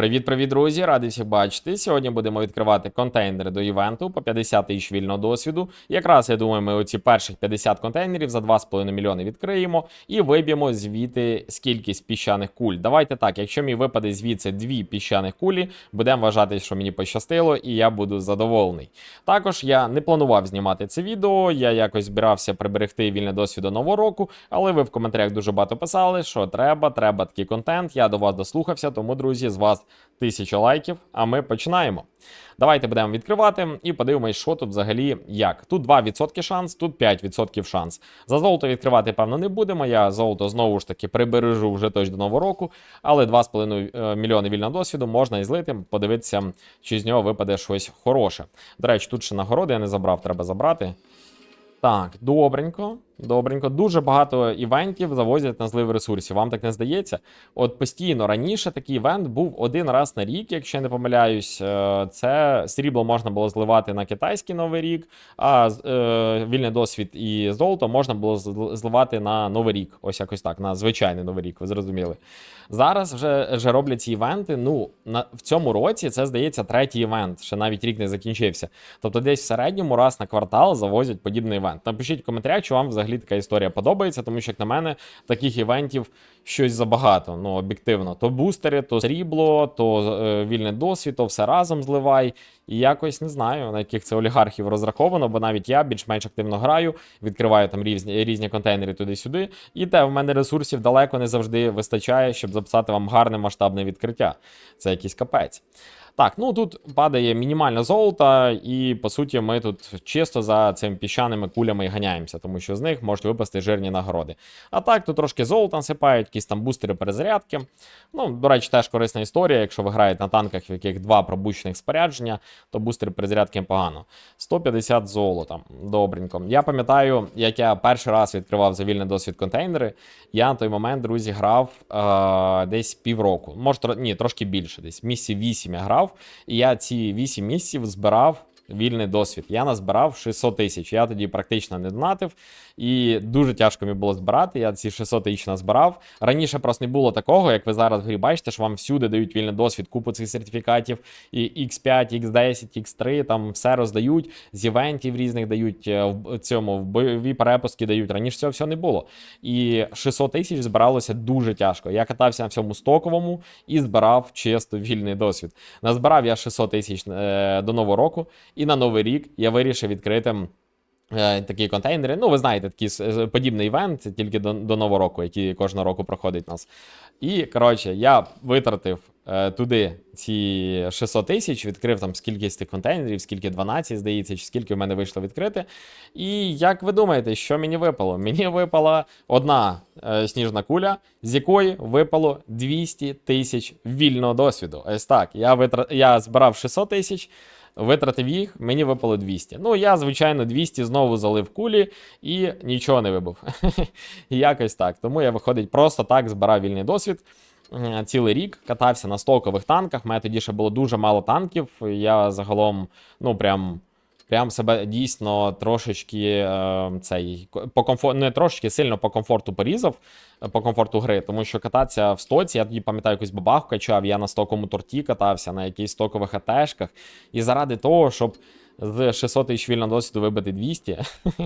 Привіт-привіт, друзі! Радий всіх бачити. Сьогодні будемо відкривати контейнери до івенту по 50 тисяч вільного досвіду. Якраз я думаю, ми оці перших 50 контейнерів за 2,5 мільйони відкриємо і виб'ємо звідти скількись піщаних куль. Давайте так, якщо мені випаде звідси дві піщаних кулі, будемо вважати, що мені пощастило, і я буду задоволений. Також я не планував знімати це відео. Я якось збирався приберегти вільне досвід до нового року, але ви в коментарях дуже багато писали, що треба, треба такий контент. Я до вас дослухався, тому, друзі, з вас тисяча лайків, а ми починаємо. Давайте будемо відкривати і подивимось, що тут взагалі як. Тут 2% шанс, тут 5% шанс. За золото відкривати, певно, не будемо. Я золото знову ж таки прибережу вже точно до нового року, але 2,5 мільйони вільного досвіду можна і злити, подивитися, чи з нього випаде щось хороше. До речі, тут ще нагороди я не забрав, треба забрати. Так, добренько. Добренько, дуже багато івентів завозять на злив ресурсів. Вам так не здається? От постійно раніше такий івент був один раз на рік, якщо я не помиляюсь. Е, Це срібло можна було зливати на китайський новий рік, а е, вільний досвід і золото можна було зливати на новий рік. Ось якось так, на звичайний новий рік, ви зрозуміли. Зараз вже, вже роблять ці івенти. Ну, на, в цьому році це здається третій івент, ще навіть рік не закінчився. Тобто, десь в середньому раз на квартал завозять подібний івент. Напишіть в коментарях, чи вам взагалі така історія подобається, тому що, як на мене, таких івентів щось забагато. Ну, об'єктивно. То бустери, то срібло, то е, вільний досвід, то все разом зливай. І якось не знаю, на яких це олігархів розраховано, бо навіть я більш-менш активно граю, відкриваю там різні, різні контейнери туди-сюди. І те, в мене ресурсів далеко не завжди вистачає, щоб записати вам гарне масштабне відкриття. Це якийсь капець. Так, ну тут падає мінімальне золото, і по суті, ми тут чисто за цими піщаними кулями і ганяємося, тому що з них можуть випасти жирні нагороди. А так, тут трошки золота насипають, якісь там бустери перезарядки. Ну, до речі, теж корисна історія. Якщо ви граєте на танках, в яких два пробущених спорядження, то бустери перезарядки погано. 150 золота. Добренько. Я пам'ятаю, як я перший раз відкривав за вільний досвід контейнери. Я на той момент, друзі, грав е- десь півроку. Може, тр... ні, трошки більше, десь Місці 8 я грав. І я ці 8 місяців збирав вільний досвід. Я назбирав 600 тисяч. Я тоді практично не донатив, і дуже тяжко мені було збирати. Я ці 600 тисяч назбирав. Раніше просто не було такого, як ви зараз в грі бачите, що вам всюди дають вільний досвід, купу цих сертифікатів, і X5, X10, X3, там все роздають, з івентів різних дають е, в цьому в бойові перепустки дають. Раніше цього всього не було. І 600 тисяч збиралося дуже тяжко. Я катався на всьому стоковому і збирав чисто вільний досвід. Назбирав я 600 тисяч е, до нового року, і на новий рік я вирішив відкрити. е, Такі контейнери. Ну, ви знаєте, такий подібний івент тільки до, до нового року, який кожного року проходить у нас. І коротше, я витратив е, туди ці 600 тисяч, відкрив там скільки з тих контейнерів, скільки 12, здається, чи скільки в мене вийшло відкрити. І як ви думаєте, що мені випало? Мені випала одна е, сніжна куля, з якої випало 200 тисяч вільного досвіду. Ось так. Я, витра... я збирав 600 тисяч. Витратив їх, мені випало 200. Ну, я, звичайно, 200 знову залив кулі і нічого не вибив. Якось так. Тому я, виходить, просто так збирав вільний досвід. Е, Цілий рік катався на стокових танках. У мене тоді ще було дуже мало танків. Я загалом, ну прям. Прям себе дійсно трошечки е, цей по комфор... не трошечки сильно по комфорту порізав, е, по комфорту гри, тому що кататися в стоці, я тоді пам'ятаю, якусь бабаху качав, я на стоковому торті катався, на якихось стокових атешках. І заради того, щоб з 600 тисяч вільного досвіду вибити 200,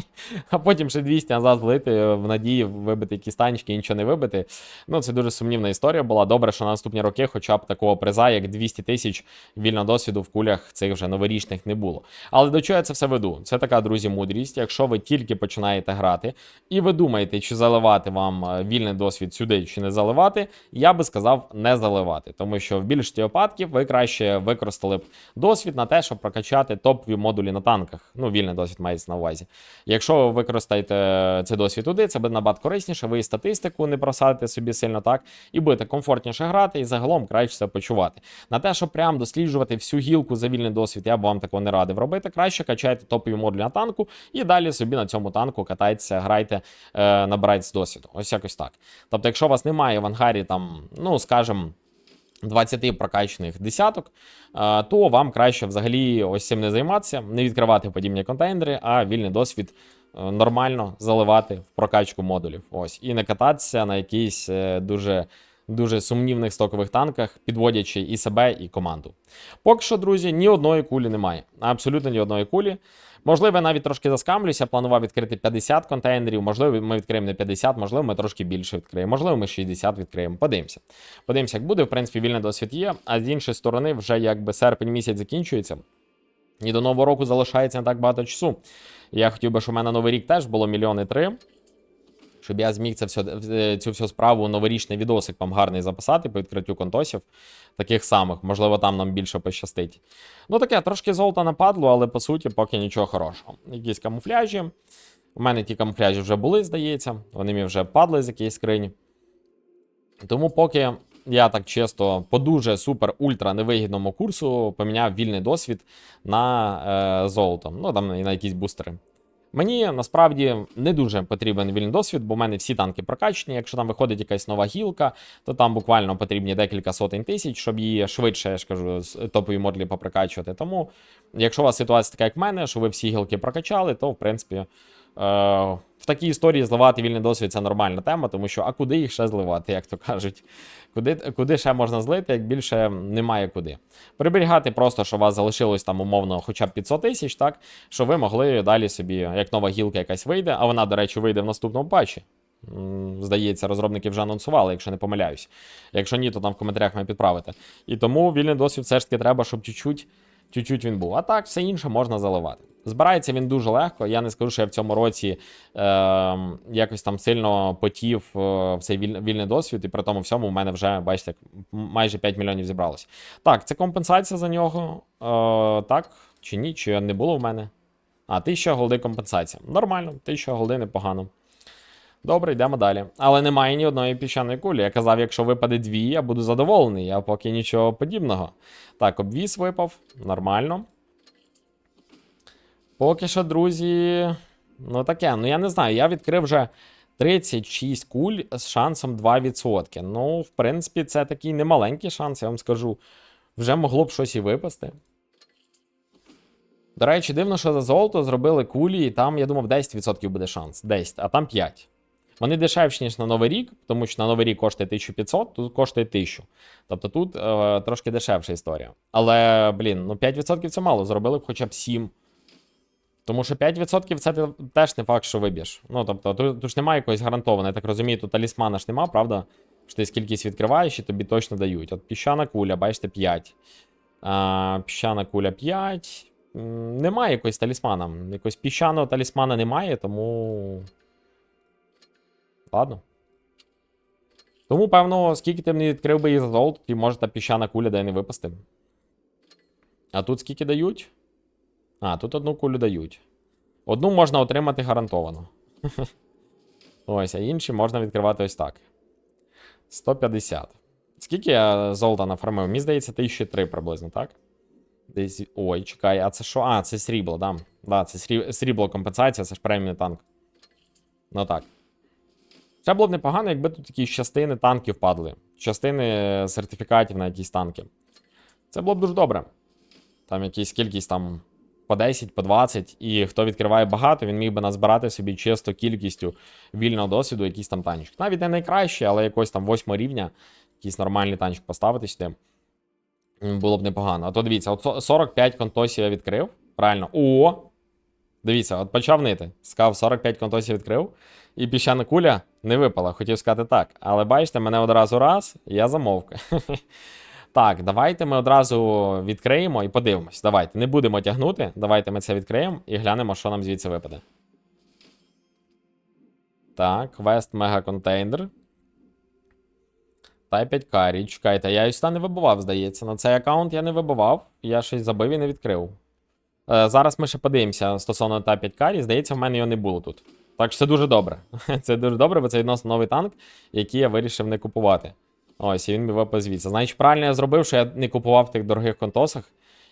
а потім ще 200 назад злити в надії вибити якісь танчики і нічого не вибити. Ну, це дуже сумнівна історія була. Добре, що на наступні роки хоча б такого приза, як 200 тисяч вільного досвіду в кулях цих вже новорічних не було. Але до чого я це все веду? Це така, друзі, мудрість. Якщо ви тільки починаєте грати, і ви думаєте, чи заливати вам е, вільний досвід сюди, чи не заливати, я би сказав не заливати, тому що в більшості випадків ви краще використали б досвід на те, щоб прокачати топові модулі на танках. Ну, вільний досвід мається на увазі. Якщо ви використаєте цей досвід туди, це буде набагато корисніше, ви і статистику не просадите собі сильно так, і будете комфортніше грати, і загалом краще себе почувати. На те, щоб прям досліджувати всю гілку за вільний досвід, я б вам такого не радив робити. Краще качайте топові модулі на танку і далі собі на цьому танку катайтеся, грайте, е, набирайтесь досвіду. Ось якось так. Тобто, якщо у вас немає в ангарі там, ну скажімо, 20 прокачаних десяток, е, то вам краще взагалі ось цим не займатися, не відкривати подібні контейнери, а вільний досвід е, нормально заливати в прокачку модулів. Ось, і не кататися на якійсь е, дуже дуже сумнівних стокових танках, підводячи і себе, і команду. Поки що, друзі, ні одної кулі немає. Абсолютно ні одної кулі. Можливо, я навіть трошки заскамлюся, планував відкрити 50 контейнерів, можливо, ми відкриємо не 50, можливо, ми трошки більше відкриємо, можливо, ми 60 відкриємо. Подивимося. Подивимося, як буде. В принципі, вільний досвід є. А з іншої сторони, вже якби серпень місяць закінчується. І до нового року залишається не так багато часу. Я хотів би, щоб у мене новий рік теж було мільйони три. Щоб я зміг це все, е, цю всю справу новорічний відосик вам гарний записати по відкриттю контосів, таких самих, можливо, там нам більше пощастить. Ну таке, трошки золота нападло, але по суті, поки нічого хорошого. Якісь камуфляжі. У мене ті камуфляжі вже були, здається. Вони мені вже падли з якоїсь скрині. Тому поки я так чисто по дуже супер ультра невигідному курсу поміняв вільний досвід на е, золото. Ну там і на якісь бустери. Мені насправді не дуже потрібен вільний досвід, бо в мене всі танки прокачені. Якщо там виходить якась нова гілка, то там буквально потрібні декілька сотень тисяч, щоб її швидше, я ж кажу, топові модлі попрокачувати. Тому, якщо у вас ситуація така, як в мене, що ви всі гілки прокачали, то в принципі. Е, в такій історії зливати вільний досвід це нормальна тема, тому що а куди їх ще зливати, як то кажуть? Куди куди ще можна злити, як більше немає куди. Приберігати просто, що у вас залишилось там умовно хоча б 500 тисяч, так, що ви могли далі собі, як нова гілка якась вийде, а вона, до речі, вийде в наступному патчі. Здається, розробники вже анонсували, якщо не помиляюсь. Якщо ні, то там в коментарях має підправити. І тому вільний досвід все ж таки треба, щоб чуть-чуть чуть-чуть він був. А так, все інше можна заливати. Збирається він дуже легко. Я не скажу, що я в цьому році е, якось там сильно потів е, в цей віль, вільний досвід, і при тому всьому в мене вже, бачите, майже 5 мільйонів зібралося. Так, це компенсація за нього. Е, так, чи ні, чи не було в мене. А, 1000 голди компенсація. Нормально, 1000 голди непогано. Добре, йдемо далі. Але немає ні одної піщаної кулі. Я казав, якщо випаде дві, я буду задоволений, а поки нічого подібного. Так, обвіз випав. Нормально. Поки що, друзі. Ну таке, ну я не знаю, я відкрив вже 36 куль з шансом 2%. Ну, в принципі, це такий немаленький шанс, я вам скажу. Вже могло б щось і випасти. До речі, дивно, що за золото зробили кулі, і там, я думав, 10% буде шанс. 10, а там 5. Вони дешевші, ніж на Новий рік, тому що на Новий рік коштує 1500, тут коштує 1000. Тобто тут е, трошки дешевша історія. Але, блін, ну 5% це мало, зробили б хоча б 7. Тому що 5% це теж не факт, що виб'єш. Ну, тобто, тут, тут ж немає якоїсь гарантованої, я так розумію, тут талісмана ж нема, правда? Що ти скількись відкриваєш і тобі точно дають. От піщана куля, бачите, 5. А, піщана куля 5. Немає якогось талісмана. Якогось піщаного талісмана немає, тому. Ладно. Тому, певно, скільки ти не відкрив би її за золото, і може та піщана куля де не випасти. А тут скільки дають? А, тут одну кулю дають. Одну можна отримати гарантовано. Ось, а інші можна відкривати ось так. 150. Скільки я золота нафармив? Мені здається, 1003 приблизно, так? Десь. Ой, чекай, а це що? А, це срібло, да. Да, це срібло компенсація, це ж преміум танк. Ну так. Це було б непогано, якби тут якісь частини танків падали. Частини сертифікатів на якісь танки. Це було б дуже добре. Там якісь кількість там по 10, по 20, і хто відкриває багато, він міг би назбирати собі чисто кількістю вільного досвіду, якийсь там танчик. Навіть не найкраще, але якось там 8 рівня, якийсь нормальний танчик поставити сюди. Було б непогано. А то дивіться, от 45 контосів я відкрив. Правильно. О! Дивіться, от почав нити. Сказав, 45 контосів відкрив, і піщана куля не випала. Хотів сказати так. Але бачите, мене одразу раз, і я замовк. Так, давайте ми одразу відкриємо і подивимось. Давайте, не будемо тягнути. Давайте ми це відкриємо і глянемо, що нам звідси випаде. Так, квест мега контейнер. Та 5 карі. Чекайте, я ось не вибивав, здається. На цей аккаунт я не вибивав. Я щось забив і не відкрив. Е, зараз ми ще подивимося стосовно та 5 карі. Здається, в мене його не було тут. Так що це дуже добре. Це дуже добре, бо це відносно новий танк, який я вирішив не купувати. Ось, і він випав звідси. Значить, правильно я зробив, що я не купував в тих дорогих контосах.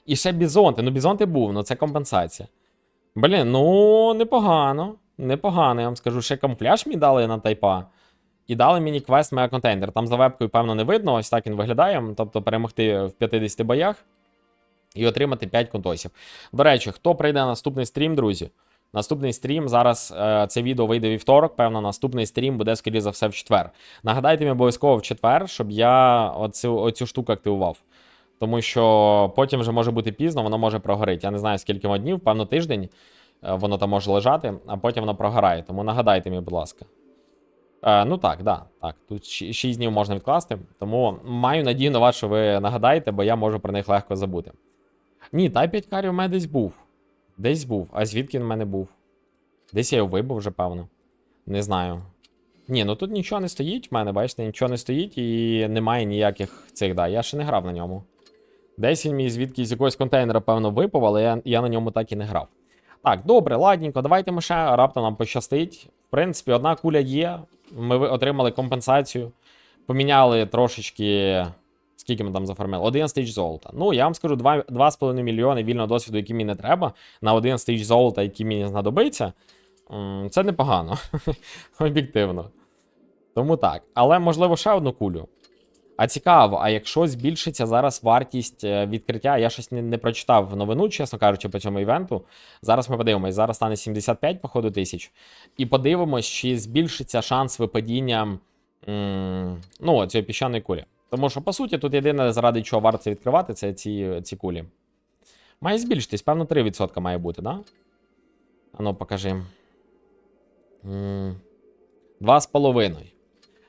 І ще бізонти. Ну, бізонти був, ну це компенсація. Блін, ну непогано. Непогано, я вам скажу. Ще камуфляж мені дали на тайпа. І дали мені квест мега контейнер. Там за вебкою, певно, не видно, ось так він виглядає. Тобто перемогти в 50 боях і отримати 5 контосів. До речі, хто прийде на наступний стрім, друзі? Наступний стрім зараз е, це відео вийде вівторок. Певно, наступний стрім буде, скоріше за все, в четвер. Нагадайте мені обов'язково в четвер, щоб я оцю, оцю штуку активував. Тому що потім вже може бути пізно, воно може прогоріти. Я не знаю, скільки воно днів, певно, тиждень е, воно там може лежати, а потім воно прогорає. Тому нагадайте мені, будь ласка. Е, ну так, да, так. Тут 6 днів можна відкласти. Тому маю надію на вас, що ви нагадаєте, бо я можу про них легко забути. Ні, та 5 карів у мене десь був. Десь був. А звідки він в мене був? Десь я його вибив вже, певно. Не знаю. Ні, ну тут нічого не стоїть в мене, бачите, нічого не стоїть і немає ніяких цих, да. Я ще не грав на ньому. Десь він мій звідки з якогось контейнера, певно, випав, але я, я на ньому так і не грав. Так, добре, ладненько, давайте ми ще раптом нам пощастить. В принципі, одна куля є. Ми отримали компенсацію. Поміняли трошечки. Скільки ми там зафармили? 11 тисяч золота. Ну, я вам скажу, 2,5 мільйони вільного досвіду, які мені не треба, на 11 тисяч золота, які мені знадобиться. Це непогано. Об'єктивно. Тому так. Але можливо ще одну кулю. А цікаво, а якщо збільшиться зараз вартість е, відкриття, я щось не, не прочитав новину, чесно кажучи, по цьому івенту. Зараз ми подивимось, зараз стане 75, походу, тисяч. І подивимось, чи збільшиться шанс випадіння м, ну, цієї піщаної кулі. Тому що, по суті, тут єдине, заради чого варто відкривати, це ці, ці кулі. Має збільшитись, певно, 3% має бути, да? Ану, покажи. М, Два з половиною.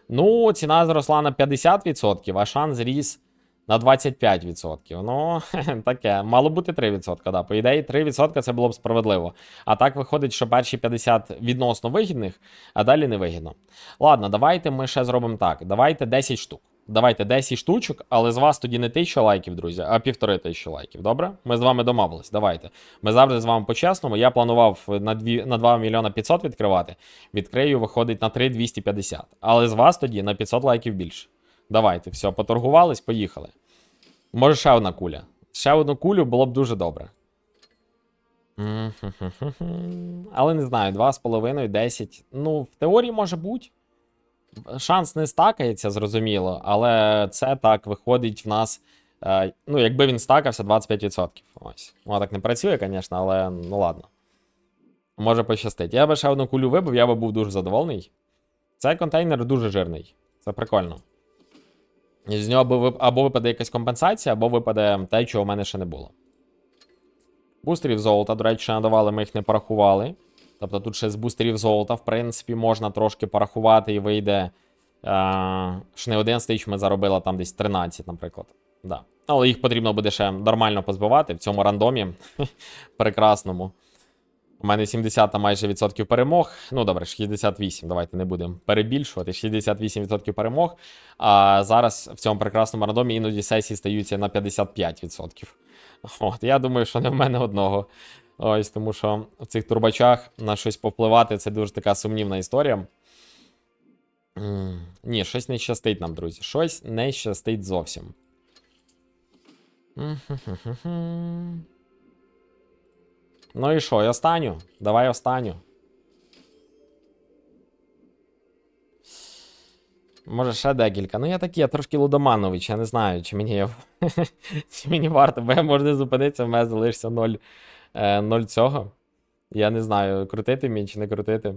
Ну, ціна зросла на 50%, а шанс зріс на 25%. Ну, таке. Мало бути 3%, да. По ідеї, 3% це було б справедливо. А так виходить, що перші 50 відносно вигідних, а далі невигідно. Ладно, давайте ми ще зробимо так. Давайте 10 штук. Давайте 10 штучок, але з вас тоді не 1000 лайків, друзі, а півтори тисячі лайків. Добре? Ми з вами домовились. Давайте. Ми завжди з вами по-чесному. Я планував на 2, на 2 мільйона 500 відкривати. Відкрию, виходить на 3 250. Але з вас тоді на 500 лайків більше. Давайте, все, поторгувались, поїхали. Може, ще одна куля. Ще одну кулю було б дуже добре. Але не знаю, 2,5, 10. Ну, в теорії може бути. Шанс не стакається, зрозуміло, але це так виходить в нас. Е, ну, якби він стакався 25%. Ось. Воно так не працює, звісно, але ну ладно. Може пощастить. Я би ще одну кулю вибив, я би був дуже задоволений. Цей контейнер дуже жирний. Це прикольно. З нього або, випаде якась компенсація, або випаде те, чого в мене ще не було. Бустерів золота, до речі, надавали, ми їх не порахували. Тобто тут ще з бустерів золота, в принципі, можна трошки порахувати і вийде. Е, що не 11 тисяч ми заробили, там десь 13, наприклад. Да. Але їх потрібно буде ще нормально позбивати в цьому рандомі прекрасному. У мене 70 там майже відсотків перемог. Ну, добре, 68. Давайте не будемо перебільшувати. 68% перемог. А зараз в цьому прекрасному рандомі іноді сесії стаються на 55%. От, я думаю, що не в мене одного. Ось, тому що в цих турбачах на щось повпливати це дуже така сумнівна історія. Ні, щось не щастить нам, друзі. Щось не щастить зовсім. Ну і що, і останню? Давай останню. Може, ще декілька. Ну, я такий, я трошки Лудоманович, я не знаю, чи мені, чи мені варто, бо я можу зупинитися, в мене залишиться 0, е, 0 цього. Я не знаю, крутити мені чи не крутити.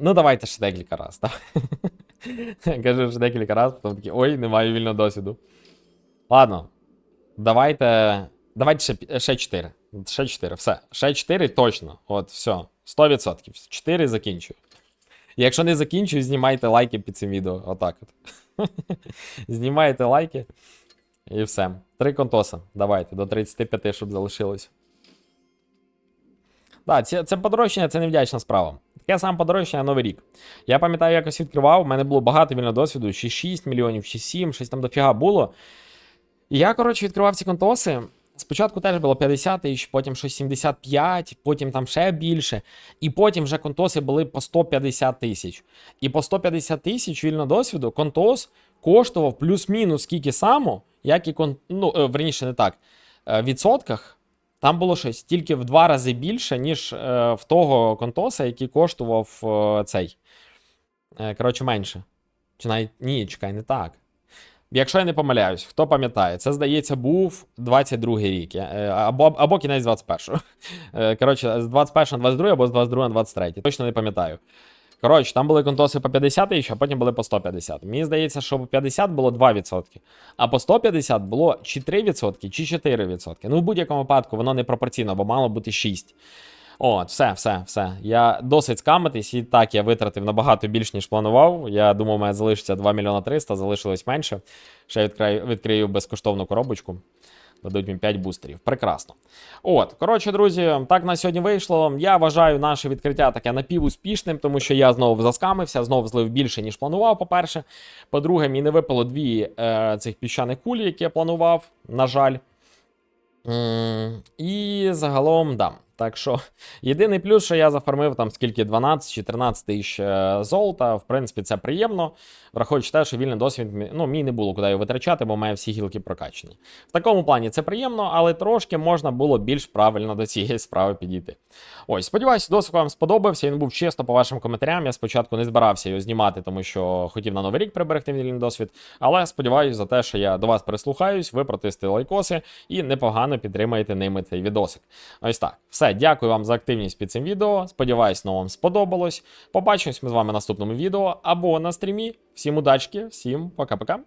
Ну, давайте ще декілька раз. Так? Кажу, ще декілька раз, потім такий, ой, немає вільного досвіду. Ладно. Давайте. Давайте ще, ще 4. Ще 4, все. Ще 4 точно. От, все. 100%. 4 закінчую. Якщо не закінчую, знімайте лайки під цим відео. Отак от. Знімайте лайки. І все. Три контоса. Давайте, до 35, щоб залишилось. Так, це, це подорожчання, це невдячна справа. Таке саме подорожчання Новий рік. Я пам'ятаю, якось відкривав, у мене було багато вільного досвіду, чи 6 мільйонів, чи 7, щось там дофіга було. І я, коротше, відкривав ці контоси. Спочатку теж було 50 тисяч, потім щось 75, потім там ще більше. І потім вже контоси були по 150 тисяч. І по 150 тисяч вільного досвіду контос коштував плюс-мінус скільки само, як і кон... ну, е, верніше, не так. е, відсотках там було щось тільки в два рази більше, ніж е, в того контоса, який коштував е, цей. Е, коротше, менше. Чи навіть ні, чекай, не так. Якщо я не помиляюсь, хто пам'ятає, це здається був 22-й рік, е, або, або кінець 21-го. Е, Коротше, з 21 на 22 або з 22 на 23. Точно не пам'ятаю. Коротше, там були контоси по 50 тисяч, а потім були по 150. Мені здається, що по 50 було 2%, а по 150 було чи 3%, чи 4%. Ну, в будь-якому випадку воно не пропорційно, бо мало бути 6. От, все, все, все. Я досить скамитись, і так я витратив набагато більш, ніж планував. Я думав, у мене залишиться 2 мільйона 300, залишилось менше. Ще відкрию, відкрию безкоштовну коробочку. Дадуть мені 5 бустерів. Прекрасно. От, коротше, друзі, так на сьогодні вийшло. Я вважаю наше відкриття таке напівуспішним, тому що я знову заскамився, знову злив більше, ніж планував, по-перше. По-друге, мені не випало дві е, цих піщаних кулі, які я планував, на жаль. І загалом, да. Так що єдиний плюс, що я зафармив там скільки 12 чи 13 тисяч е, золота. В принципі, це приємно. Враховуючи те, що вільний досвід ну, мені не було куди його витрачати, бо мене всі гілки прокачані. В такому плані це приємно, але трошки можна було більш правильно до цієї справи підійти. Ось, сподіваюся, досвід вам сподобався. Він був чисто по вашим коментарям. Я спочатку не збирався його знімати, тому що хотів на новий рік приберегти вільний досвід. Але сподіваюся за те, що я до вас прислухаюсь, ви протисти лайкоси і непогано підтримаєте ними цей відосик. Ось так. Дякую вам за активність під цим відео. Сподіваюсь, воно вам сподобалось. Побачимось ми з вами в наступному відео або на стрімі. Всім удачки, всім пока-пока.